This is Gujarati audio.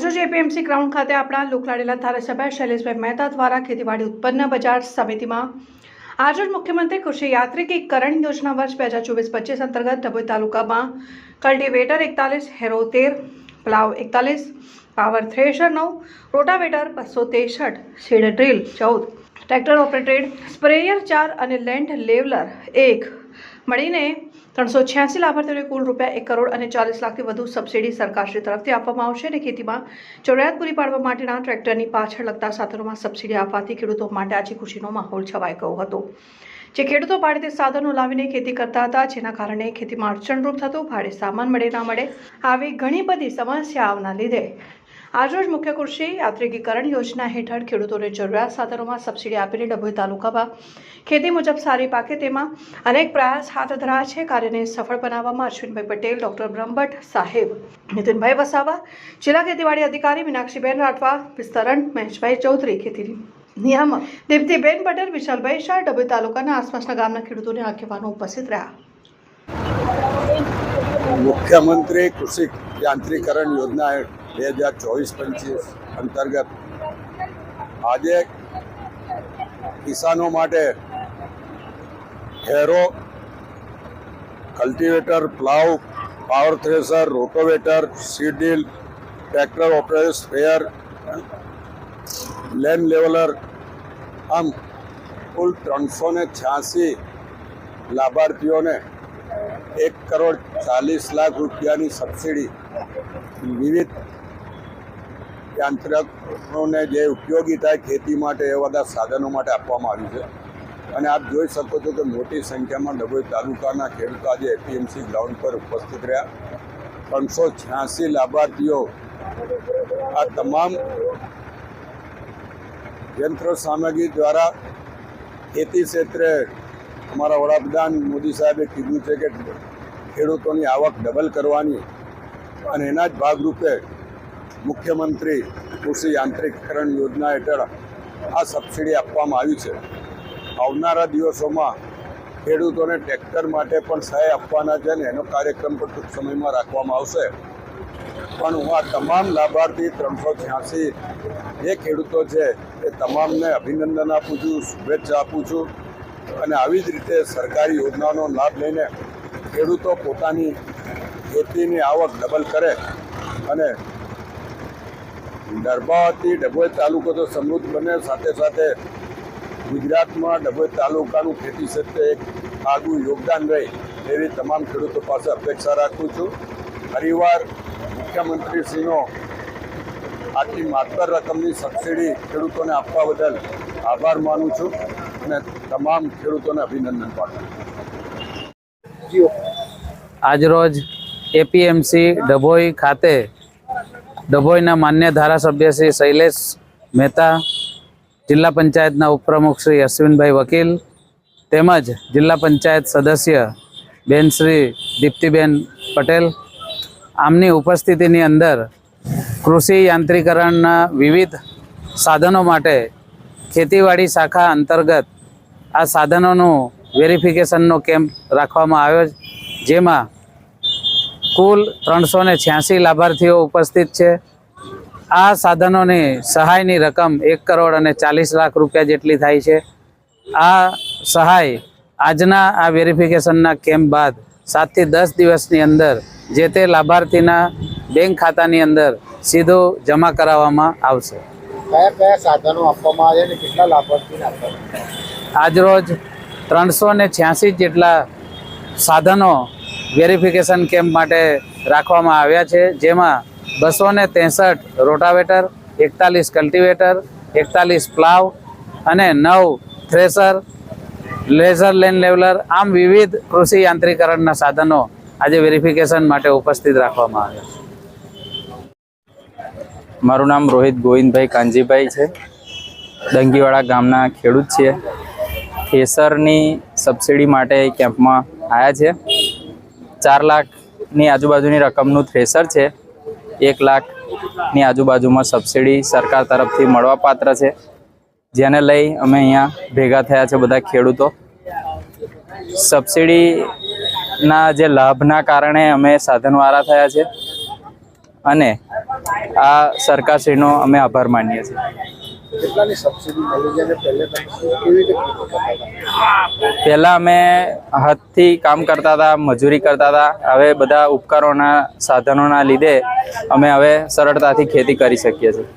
આજરોજ એપીએમસી ગ્રાઉન્ડ ખાતે આપણા લોકલાડેલા ધારાસભ્ય શૈલેષભાઈ મહેતા દ્વારા ખેતીવાડી ઉત્પન્ન બજાર સમિતિમાં આજરોજ મુખ્યમંત્રી કૃષિ યાત્રિકીકરણ યોજના વર્ષ બે હજાર ચોવીસ પચીસ અંતર્ગત ડભોઈ તાલુકામાં કલ્ટિવેટર એકતાલીસ, હેરો તેર, પ્લાવ એકતાલીસ, પાવર થ્રેશર નવ, રોટાવેટર બસો ત્રેસઠ, સીડ ડ્રીલ ચૌદ, ટ્રેક્ટર ઓપરેટેડ સ્પ્રેયર ચાર અને લેન્ડ લેવલર એક. મળીને ત્રણસો છ્યાસી લાભાર્થીઓને કુલ રૂપિયા એક કરોડ અને ચાલીસ લાખથી વધુ સબસિડી સરકારશ્રી તરફથી આપવામાં આવશે અને ખેતીમાં જરૂરિયાત પૂરી પાડવા માટેના ટ્રેક્ટરની પાછળ લગતા સાધનોમાં સબસિડી આપવાથી ખેડૂતો માટે આજે ખુશીનો માહોલ છવાઈ ગયો હતો. જે ખેડૂતો ભાડેથી સાધનો લાવીને ખેતી કરતા હતા, જેના કારણે ખેતીમાં અડચણરૂપ થતું, ભાડે સામાન મળે, ના મળે, આવી ઘણી બધી સમસ્યાઓના લીધે આજરોજ મુખ્ય કૃષિ, યાત્રિકીકરણ યોજના હેઠળ ખેડૂતોને જરૂરિયાત સાધનોમાં સબસિડી આપીને ડભોઈ તાલુકામાં ખેતી મુજબ સારી પાકે તેમાં અનેક પ્રયાસ હાથ ધરાયા છે. કાર્યને સફળ બનાવવામાં અશ્વિનભાઈ પટેલ, ડોક્ટર બ્રહ્મભટ્ટ સાહેબ, નીતિનભાઈ વસાવા, જિલ્લા ખેતીવાડી અધિકારી મીનાક્ષીબેન રાઠવા, વિસ્તરણ મહેશભાઈ ચૌધરી ખેતી નિયામક દીપ્તિબેન પટેલ, વિશાલભાઈ શાહ, ડભોઈ તાલુકાના આસપાસના ગામના ખેડૂતોને આગેવાનો ઉપસ્થિત રહ્યા. મુખ્યમંત્રી કૃષિ યાંત્રીકરણ યોજના બે હજાર ચોવીસ પચીસ અંતર્ગત આજે કિસાનો માટે harrow cultivator, plough, power thresher rotavator seed drill tractor operator, sprayer, land leveller, આમ કુલ ત્રણસો ને છ્યાસી લાભાર્થીઓને એક કરોડ ચાલીસ લાખ રૂપિયાની સબસિડી વિવિધ યાંત્રિકોને જે ઉપયોગી થાય ખેતી માટે એ બધા સાધનો માટે આપવામાં આવ્યું છે. અને આપ જોઈ શકો છો કે મોટી સંખ્યામાં ડભોઈ તાલુકાના ખેડૂતો આજે એપીએમસી ગ્રાઉન્ડ પર ઉપસ્થિત રહ્યા. ત્રણસો છ્યાસી લાભાર્થીઓ આ તમામ યંત્ર સામગ્રી દ્વારા ખેતી ક્ષેત્રે અમારા વડાપ્રધાન મોદી સાહેબે કીધું છે કે ખેડૂતોની આવક ડબલ કરવાની અને એના જ ભાગરૂપે મુખ્યમંત્રી કૃષિ યાંત્રિકરણ યોજના હેઠળ આ સબસિડી આપવામાં આવી છે. આવનારા દિવસોમાં ખેડૂતોને ટ્રેક્ટર માટે પણ સહાય આપવાના છે ને એનો કાર્યક્રમ પણ ટૂંક સમયમાં રાખવામાં આવશે. પણ હું આ તમામ લાભાર્થી ત્રણસો છ્યાસી જે ખેડૂતો છે, એ તમામને અભિનંદન આપું છું, શુભેચ્છા આપું છું અને આવી જ રીતે સરકારી યોજનાનો લાભ લઈને ખેડૂતો પોતાની ખેતીની આવક ડબલ કરે અને ગર્ભાવતી ડભોઈ તાલુકો તો સમૃદ્ધ બને. સાથે સાથે ગુજરાતમાં ડભોઈ તાલુકાનું ખેતી ક્ષેત્રે એક આગવું યોગદાન રહે એવી તમામ ખેડૂતો પાસે અપેક્ષા રાખું છું. ફરીવાર મુખ્યમંત્રીશ્રીનો આટલી માત્ર રકમની સબસિડી ખેડૂતોને આપવા બદલ આભાર માનું છું અને તમામ ખેડૂતોને અભિનંદન પાઠવું આજરોજ એપીએમસી ડભોઈ ખાતે ડભોઈના માન્ય ધારાસભ્ય શ્રી શૈલેષ મહેતા, જિલ્લા પંચાયતના ઉપપ્રમુખ શ્રી અશ્વિનભાઈ વકીલ તેમજ જિલ્લા પંચાયત સદસ્ય બેન શ્રી દીપ્તિબેન પટેલ. આમની ઉપસ્થિતિની અંદર કૃષિ યાંત્રિકરણના વિવિધ સાધનો માટે ખેતીવાડી શાખા અંતર્ગત આ સાધનોનું વેરિફિકેશનનો કેમ્પ રાખવામાં આવ્યો જેમાં કુલ ત્રણસો ને છ્યાસી લાભાર્થીઓ ઉપસ્થિત છે. આ સાધનોની સહાયની રકમ એક કરોડ અને ચાલીસ લાખ રૂપિયા જેટલી થાય છે. આ સહાય આજના આ વેરિફિકેશનના કેમ્પ બાદ સાતથી દસ દિવસની અંદર જે તે લાભાર્થીના બેંક ખાતાની અંદર સીધો જમા કરાવવામાં આવશે. કયા કયા સાધનો આપવામાં આવે અને કેટલા લાભાર્થીને આપવામાં આજરોજ ત્રણસો ને છ્યાસી જેટલા સાધનો વેરિફિકેશન કેમ્પ માટે રાખવામાં આવ્યા છે, જેમાં બસો ને ત્રેસઠ રોટાવેટર, એકતાલીસ કલ્ટિવેટર, એકતાલીસ પ્લાવ અને નવ થ્રેસર, લેઝર લેન લેવલર, આમ વિવિધ કૃષિ યાંત્રીકરણના સાધનો આજે વેરિફિકેશન માટે ઉપસ્થિત રાખવામાં આવ્યા છે. મારું નામ રોહિત ગોવિંદભાઈ કાંજીભાઈ છે. ડંગીવાડા ગામના ખેડૂત છીએ. થેસરની સબસિડી માટે કેમ્પમાં આવ્યા છે. ચાર લાખની આજુબાજુની રકમનું થ્રેસર છે. એક લાખની આજુબાજુમાં સબસિડી સરકાર તરફથી મળવાપાત્ર છે. જેને લઈ અમે અહીંયા ભેગા થયા છે બધા ખેડૂતો. સબસિડીના જે લાભના કારણે અમે સાધનવાળા થયા છે. અને આ સરકારશ્રીનો અમે આભાર માનીએ છીએ. કેટલાની સબસિડી મળી જાય પહેલે કેવી રીતે પહેલા અમે હાથથી કામ કરતા હતા, મજૂરી કરતા હતા. હવે બધા ઉપકરણોના સાધનોના લીધે અમે હવે સરળતાથી ખેતી કરી શકીએ છીએ.